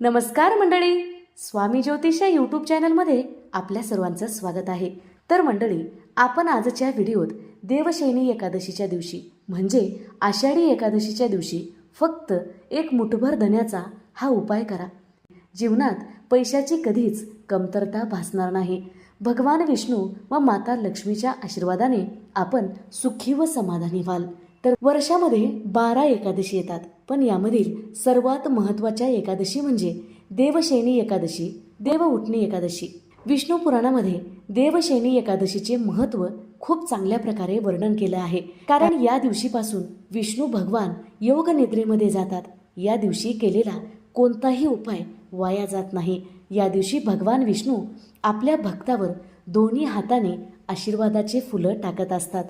नमस्कार मंडळी. स्वामी ज्योतिष या यूट्यूब चॅनलमध्ये आपल्या सर्वांचं स्वागत आहे. तर मंडळी आपण आजच्या व्हिडिओत देवशैनी एकादशीच्या दिवशी म्हणजे आषाढी एकादशीच्या दिवशी फक्त एक मुठभर धन्याचा हा उपाय करा. जीवनात पैशाची कधीच कमतरता भासणार नाही. भगवान विष्णू व माता लक्ष्मीच्या आशीर्वादाने आपण सुखी व समाधानी व्हाल. तर वर्षामध्ये बारा एकादशी येतात. पण यामधील सर्वात महत्त्वाच्या एकादशी म्हणजे देवशैनी एकादशी देव उठणी एकादशी. विष्णू पुराणामध्ये देवशैनी एकादशीचे महत्त्व खूप चांगल्या प्रकारे वर्णन केलं आहे. कारण या दिवशीपासून विष्णू भगवान योग निद्रेमध्ये जातात. या दिवशी केलेला कोणताही उपाय वाया जात नाही. या दिवशी भगवान विष्णू आपल्या भक्तावर दोन्ही हाताने आशीर्वादाचे फुलं टाकत असतात.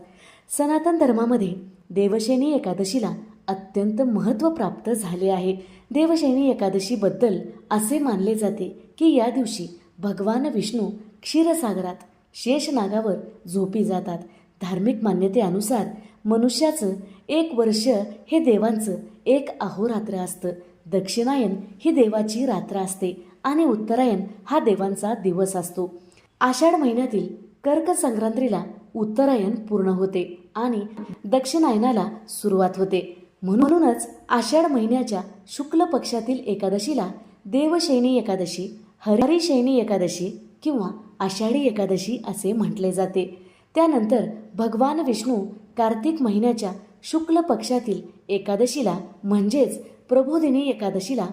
सनातन धर्मामध्ये देवशैनी एकादशीला अत्यंत महत्त्व प्राप्त झाले आहे. देवशैनी एकादशीबद्दल असे मानले जाते की या दिवशी भगवान विष्णू क्षीरसागरात शेषनागावर झोपी जातात. धार्मिक मान्यतेनुसार मनुष्याचं एक वर्ष हे देवांचं एक अहोरात्र असतं. दक्षिणायन ही देवाची रात्र असते आणि उत्तरायण हा देवांचा दिवस असतो. आषाढ महिन्यातील कर्क संक्रांतीला उत्तरायण पूर्ण होते. आणि दक्षिणायनाला सुरुवात होते. म्हणूनच आषाढ महिन्याच्या शुक्ल पक्षातील एकादशीला देवशैनी एकादशी हरिशैनी एकादशी किंवा आषाढी एकादशी असे म्हटले जाते. त्यानंतर भगवान विष्णू कार्तिक महिन्याच्या शुक्ल पक्षातील एकादशीला म्हणजेच प्रबोधिनी एकादशीला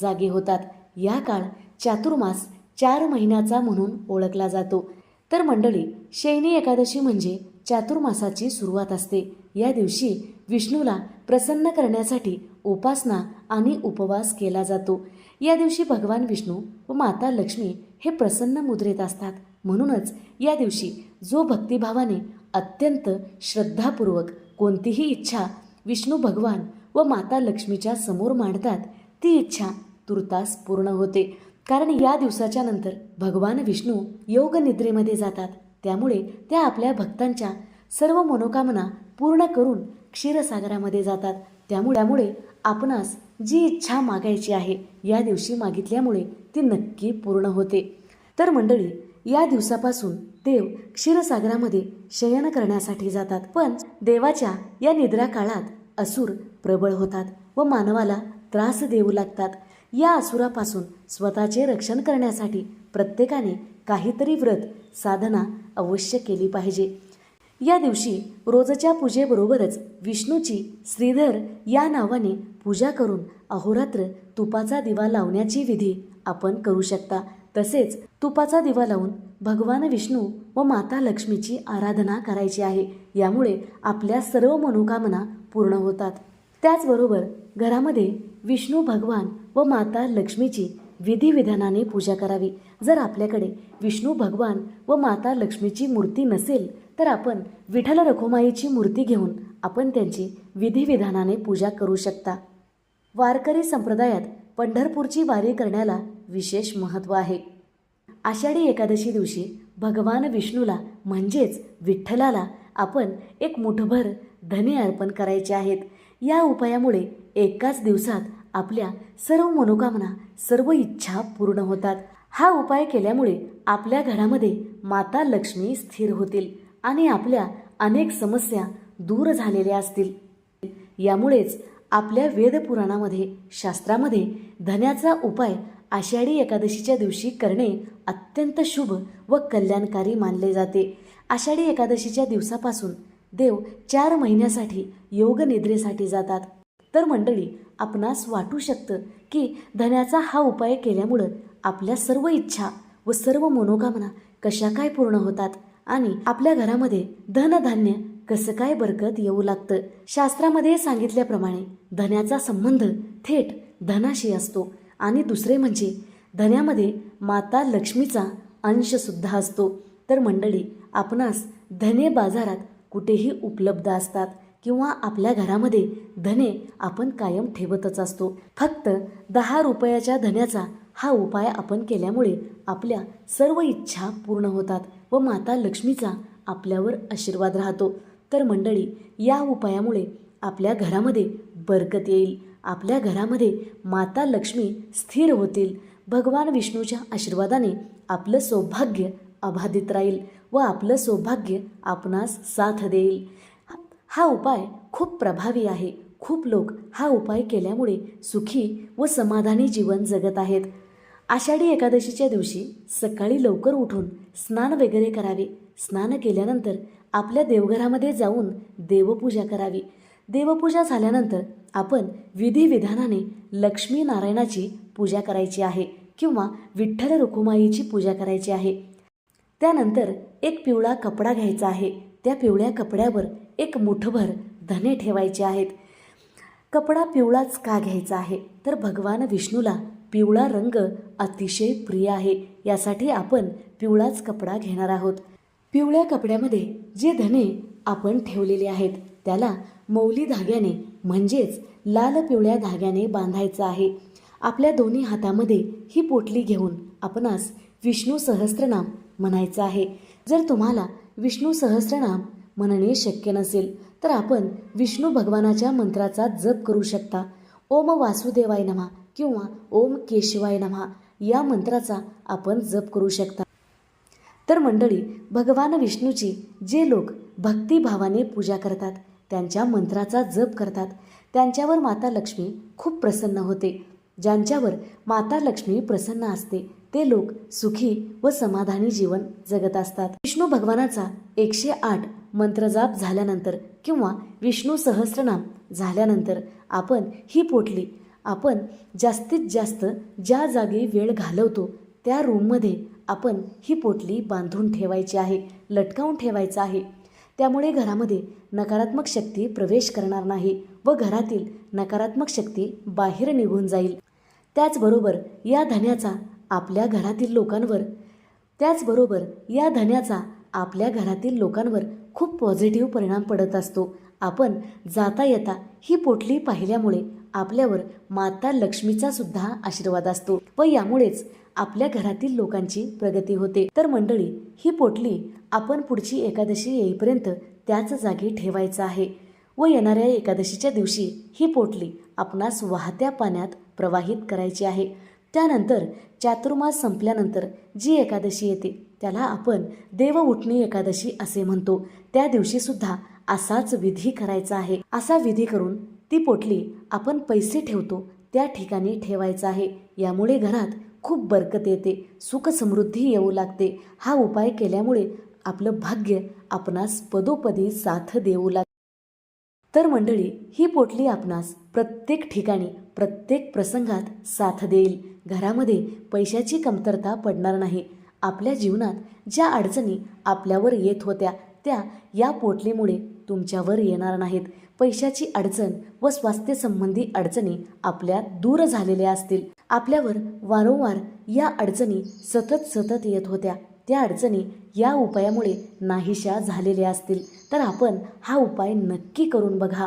जागे होतात. या काळ चातुर्मास चार महिन्याचा म्हणून ओळखला जातो. तर मंडळी शैनी एकादशी म्हणजे चातुर्मासाची सुरुवात असते. या दिवशी विष्णूला प्रसन्न करण्यासाठी उपासना आणि उपवास केला जातो. या दिवशी भगवान विष्णू व माता लक्ष्मी हे प्रसन्न मुद्रेत असतात. म्हणूनच या दिवशी जो भक्तिभावाने अत्यंत श्रद्धापूर्वक कोणतीही इच्छा विष्णू भगवान व माता लक्ष्मीच्या समोर मांडतात ती इच्छा तुर्तास पूर्ण होते. कारण या दिवसाच्या नंतर भगवान विष्णू योग निद्रेमध्ये जातात. त्यामुळे त्या आपल्या भक्तांच्या सर्व मनोकामना पूर्ण करून क्षीरसागरामध्ये जातात. त्यामुळे त्यामुळे आपणास जी इच्छा मागायची आहे या दिवशी मागितल्यामुळे ती नक्की पूर्ण होते. तर मंडळी या दिवसापासून देव क्षीरसागरामध्ये शयन करण्यासाठी जातात. पण देवाच्या या निद्रा काळात असुर प्रबळ होतात व मानवाला त्रास देऊ लागतात. या असुरापासून स्वतःचे रक्षण करण्यासाठी प्रत्येकाने काहीतरी व्रत साधना अवश्य केली पाहिजे. या दिवशी रोजच्या पूजेबरोबरच विष्णूची श्रीधर या नावाने पूजा करून अहोरात्र तुपाचा दिवा लावण्याची विधी आपण करू शकता. तसेच तुपाचा दिवा लावून भगवान विष्णू व माता लक्ष्मीची आराधना करायची आहे. यामुळे आपल्या सर्व मनोकामना पूर्ण होतात. त्याचबरोबर घरामध्ये विष्णू भगवान व माता लक्ष्मीची विधिविधानाने पूजा करावी. जर आपल्याकडे विष्णू भगवान व माता लक्ष्मीची मूर्ती नसेल तर आपण विठ्ठल रखोमाईची मूर्ती घेऊन आपण त्यांची विधिविधानाने पूजा करू शकता. वारकरी संप्रदायात पंढरपूरची वारी करण्याला विशेष महत्त्व आहे. आषाढी एकादशी दिवशी भगवान विष्णूला म्हणजेच विठ्ठलाला आपण एक मुठभर धने अर्पण करायचे आहेत. या उपायामुळे एकाच दिवसात आपल्या सर्व मनोकामना सर्व इच्छा पूर्ण होतात. हा उपाय केल्यामुळे आपल्या घरामध्ये माता लक्ष्मी स्थिर होतील आणि आपल्या अनेक समस्या दूर झालेल्या असतील. यामुळेच आपल्या वेदपुराणामध्ये शास्त्रामध्ये धन्याचा उपाय आषाढी एकादशीच्या दिवशी करणे अत्यंत शुभ व कल्याणकारी मानले जाते. आषाढी एकादशीच्या दिवसापासून देव चार महिन्यासाठी योग निद्रेसाठी जातात. तर मंडळी आपणास वाटू शकतं की धन्याचा हा उपाय केल्यामुळं आपल्या सर्व इच्छा व सर्व मनोकामना कशा काय पूर्ण होतात आणि आपल्या घरामध्ये धनधान्य कसं काय बरकत येऊ लागतं? शास्त्रामध्ये सांगितल्याप्रमाणे धन्याचा संबंध थेट धनाशी असतो आणि दुसरे म्हणजे धन्यामध्ये माता लक्ष्मीचा अंशसुद्धा असतो. तर मंडळी आपणास धने बाजारात कुठेही उपलब्ध असतात. किंवा आपल्या घरामध्ये धने आपण कायम ठेवतच असतो. फक्त दहा रुपयाच्या धन्याचा हा उपाय आपण केल्यामुळे आपल्या सर्व इच्छा पूर्ण होतात व माता लक्ष्मीचा आपल्यावर आशीर्वाद राहतो. तर मंडळी या उपायामुळे आपल्या घरामध्ये बरकत येईल. आपल्या घरामध्ये माता लक्ष्मी स्थिर होतील. भगवान विष्णूच्या आशीर्वादाने आपलं सौभाग्य अबाधित राहील व आपलं सौभाग्य आपणास साथ देईल. हा उपाय खूप प्रभावी आहे. खूप लोक हा उपाय केल्यामुळे सुखी व समाधानी जीवन जगत आहेत. आषाढी एकादशीच्या दिवशी सकाळी लवकर उठून स्नान वगैरे करावे. स्नान केल्यानंतर आपल्या देवघरामध्ये जाऊन देवपूजा करावी. देवपूजा झाल्यानंतर आपण विधिविधानाने लक्ष्मी नारायणाची पूजा करायची आहे किंवा विठ्ठल रुखुमाईची पूजा करायची आहे. त्यानंतर एक पिवळा कपडा घ्यायचा आहे. त्या पिवळ्या कपड्यावर एक मुठभर धने ठेवायचे आहेत. कपडा पिवळाच का घ्यायचा आहे? तर भगवान विष्णूला पिवळा रंग अतिशय प्रिय आहे. यासाठी आपण पिवळाच कपडा घेणार आहोत. पिवळ्या कपड्यामध्ये जे धने आपण ठेवलेले आहेत त्याला मौली धाग्याने म्हणजेच लाल पिवळ्या धाग्याने बांधायचं आहे. आपल्या दोन्ही हातामध्ये ही पोटली घेऊन आपणास विष्णू सहस्त्रनाम म्हणायचं आहे. जर तुम्हाला विष्णू सहस्त्रनाम म्हणणे शक्य नसेल तर आपण विष्णू भगवानाच्या मंत्राचा जप करू शकता. ओम वासुदेवाय नमः किंवा ओम केशवाय नमः या मंत्राचा आपण जप करू शकता. तर मंडळी भगवान विष्णूची जे लोक भक्तिभावाने पूजा करतात त्यांच्या मंत्राचा जप करतात. त्यांच्यावर माता लक्ष्मी खूप प्रसन्न होते. ज्यांच्यावर माता लक्ष्मी प्रसन्न असते ते लोक सुखी व समाधानी जीवन जगत असतात. विष्णू भगवानाचा एकशे आठ मंत्रजाप झाल्यानंतर किंवा विष्णू सहस्रनाम झाल्यानंतर आपण ही पोटली आपण जास्तीत जास्त ज्या जागी वेळ घालवतो त्या रूममध्ये आपण ही पोटली बांधून ठेवायची आहे लटकावून ठेवायचं आहे. त्यामुळे घरामध्ये नकारात्मक शक्ती प्रवेश करणार नाही व घरातील नकारात्मक शक्ती बाहेर निघून जाईल. त्याचबरोबर या धन्याचा आपल्या घरातील लोकांवर त्याचबरोबर या धन्याचा आपल्या घरातील लोकांवर खूप पॉझिटिव्ह परिणाम पडत असतो. आपण जाता येता ही पोटली पाहिल्यामुळे आपल्यावर माता लक्ष्मीचा सुद्धा आशीर्वाद असतो व यामुळेच आपल्या घरातील लोकांची प्रगती होते. तर मंडळी ही पोटली आपण पुढची एकादशी येईपर्यंत त्याच जागी ठेवायचं आहे व येणाऱ्या एकादशीच्या दिवशी ही पोटली आपणास वाहत्या पाण्यात प्रवाहित करायची आहे. त्यानंतर चातुर्मास संपल्यानंतर जी एकादशी येते त्याला आपण देव उठणी एकादशी असे म्हणतो. त्या दिवशी सुद्धा असाच विधी करायचा आहे. असा विधी करून ती पोटली आपण पैसे ठेवतो त्या ठिकाणी ठेवायचा आहे. यामुळे घरात खूप बरकत येते सुख समृद्धी येऊ लागते. हा उपाय केल्यामुळे आपलं भाग्य आपणास पदोपदी साथ देऊ लागते. तर मंडळी ही पोटली आपणास प्रत्येक ठिकाणी प्रत्येक प्रसंगात साथ देईल. घरामध्ये पैशाची कमतरता पडणार नाही. आपल्या जीवनात ज्या अडचणी आपल्यावर येत होत्या त्या या पोटलीमुळे तुमच्यावर येणार नाहीत. पैशाची अडचण व स्वास्थ्यसंबंधी अडचणी आपल्या दूर झालेल्या असतील. आपल्यावर वारंवार या अडचणी सतत सतत येत होत्या. त्या अडचणी या उपायामुळे नाहीशा झालेल्या असतील तर आपण हा उपाय नक्की करून बघा.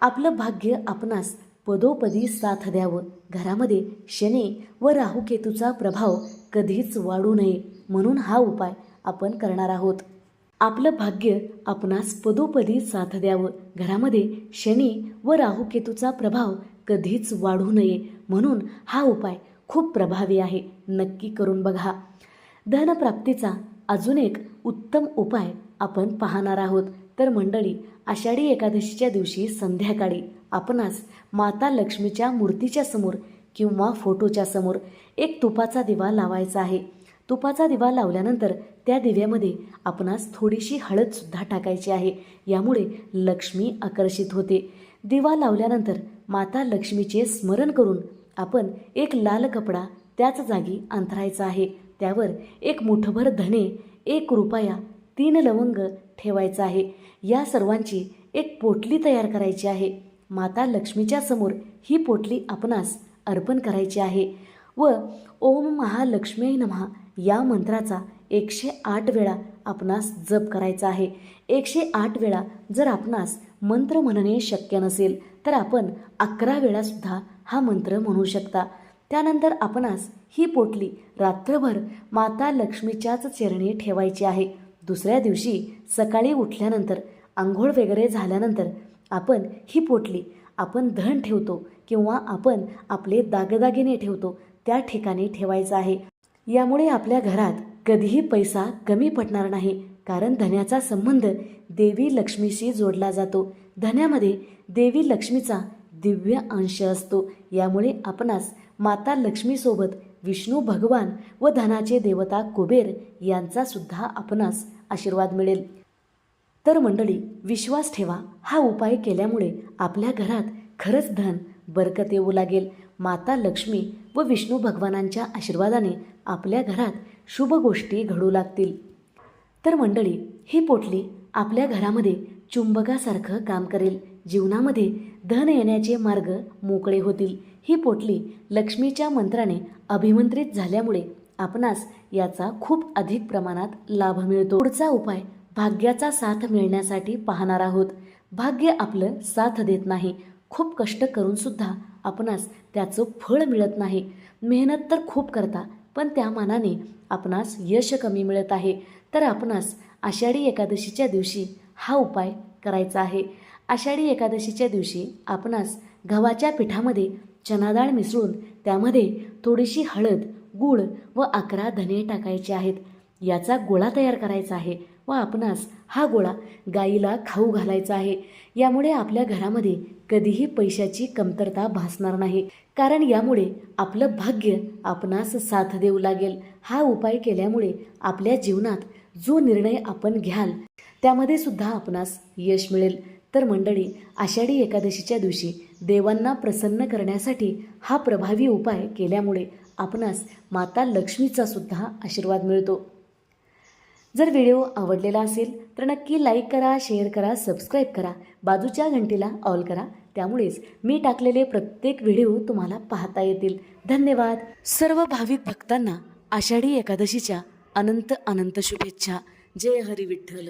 आपलं भाग्य आपणास पदोपदी साथ द्यावं. घरामध्ये शनी व राहुकेतूचा प्रभाव कधीच वाढू नये म्हणून हा उपाय आपण करणार आहोत. आपलं भाग्य आपणास पदोपदी साथ द्यावं. घरामध्ये शनी व राहुकेतूचा प्रभाव कधीच वाढू नये म्हणून हा उपाय खूप प्रभावी आहे. नक्की करून बघा. धनप्राप्तीचा अजून एक उत्तम उपाय आपण पाहणार आहोत. तर मंडळी आषाढी एकादशीच्या दिवशी संध्याकाळी आपणास माता लक्ष्मीच्या मूर्तीच्या समोर किंवा फोटोच्या समोर एक तुपाचा दिवा लावायचा आहे. तुपाचा दिवा लावल्यानंतर त्या दिव्यामध्ये आपणास थोडीशी हळदसुद्धा टाकायची आहे. यामुळे लक्ष्मी आकर्षित होते. दिवा लावल्यानंतर माता लक्ष्मीचे स्मरण करून आपण एक लाल कपडा त्याच जागी अंथरायचा आहे. त्यावर एक मुठभर धने एक रुपया तीन लवंग ठेवायचा आहे. या सर्वांची एक पोटली तयार करायची आहे. माता लक्ष्मीच्या समोर ही पोटली आपणास अर्पण करायची आहे. व ओम महालक्ष्मी नमः या मंत्राचा एकशे आठ वेळा आपणास जप करायचा आहे. एकशे आठ वेळा जर आपणास मंत्र म्हणणे शक्य नसेल तर आपण अकरा वेळासुद्धा हा मंत्र म्हणू शकता. त्यानंतर आपणास ही पोटली रात्रभर माता लक्ष्मीच्याच चरणी ठेवायची आहे. दुसऱ्या दिवशी सकाळी उठल्यानंतर आंघोळ वगैरे झाल्यानंतर आपण ही पोटली आपण धन ठेवतो किंवा आपण आपले दागदागिने ठेवतो त्या ठिकाणी ठेवायचं आहे. यामुळे आपल्या घरात कधीही पैसा कमी पडणार नाही कारण धन्याचा संबंध देवी लक्ष्मीशी जोडला जातो. धन्यामध्ये देवी लक्ष्मीचा दिव्य अंश असतो. यामुळे आपणास माता लक्ष्मीसोबत विष्णू भगवान व धनाचे देवता कुबेर यांचा सुद्धा आपणास आशीर्वाद मिळेल. तर मंडळी विश्वास ठेवा. हा उपाय केल्यामुळे आपल्या घरात खरंच धन बरकत येऊ लागेल. माता लक्ष्मी व विष्णू भगवानांच्या आशीर्वादाने आपल्या घरात शुभ गोष्टी घडू लागतील. तर मंडळी ही पोटली आपल्या घरामध्ये चुंबकासारखं काम करेल. जीवनामध्ये धन येण्याचे मार्ग मोकळे होतील. ही पोटली लक्ष्मीच्या मंत्राने अभिमंत्रित झाल्यामुळे आपणास याचा खूप अधिक प्रमाणात लाभ मिळतो. पुढचा उपाय भाग्याचा साथ मिळण्यासाठी पाहणार आहोत. भाग्य आपलं साथ देत नाही. खूप कष्ट करून सुद्धा आपणास त्याचं फळ मिळत नाही. मेहनत तर खूप करता पण त्या मानाने आपणास यश कमी मिळत आहे. तर आपणास आषाढी एकादशीच्या दिवशी हा उपाय करायचा आहे. आषाढी एकादशीच्या दिवशी आपणास गव्हाच्या पिठामध्ये चणाडाळ मिसळून त्यामध्ये थोडीशी हळद गूळ व अकरा धने टाकायचे आहेत. याचा गोळा तयार करायचा आहे व आपणास हा गोळा गाईला खाऊ घालायचा आहे. यामुळे आपल्या घरामध्ये कधीही पैशाची कमतरता भासणार नाही. कारण यामुळे आपलं भाग्य आपणास साथ देऊ लागेल. हा उपाय केल्यामुळे आपल्या जीवनात जो निर्णय आपण घ्याल त्यामध्ये सुद्धा आपणास यश मिळेल. तर मंडळी आषाढी एकादशीच्या दिवशी देवांना प्रसन्न करण्यासाठी हा प्रभावी उपाय केल्यामुळे आपणास माता लक्ष्मीचा सुद्धा आशीर्वाद मिळतो. जर व्हिडिओ आवडलेला असेल तर नक्की लाईक करा शेअर करा सबस्क्राईब करा बाजूच्या घंटीला ऑल करा. त्यामुळेच मी टाकलेले प्रत्येक व्हिडिओ तुम्हाला पाहता येतील. धन्यवाद. सर्व भाविक भक्तांना आषाढी एकादशीच्या अनंत अनंत शुभेच्छा. जय हरी विठ्ठल.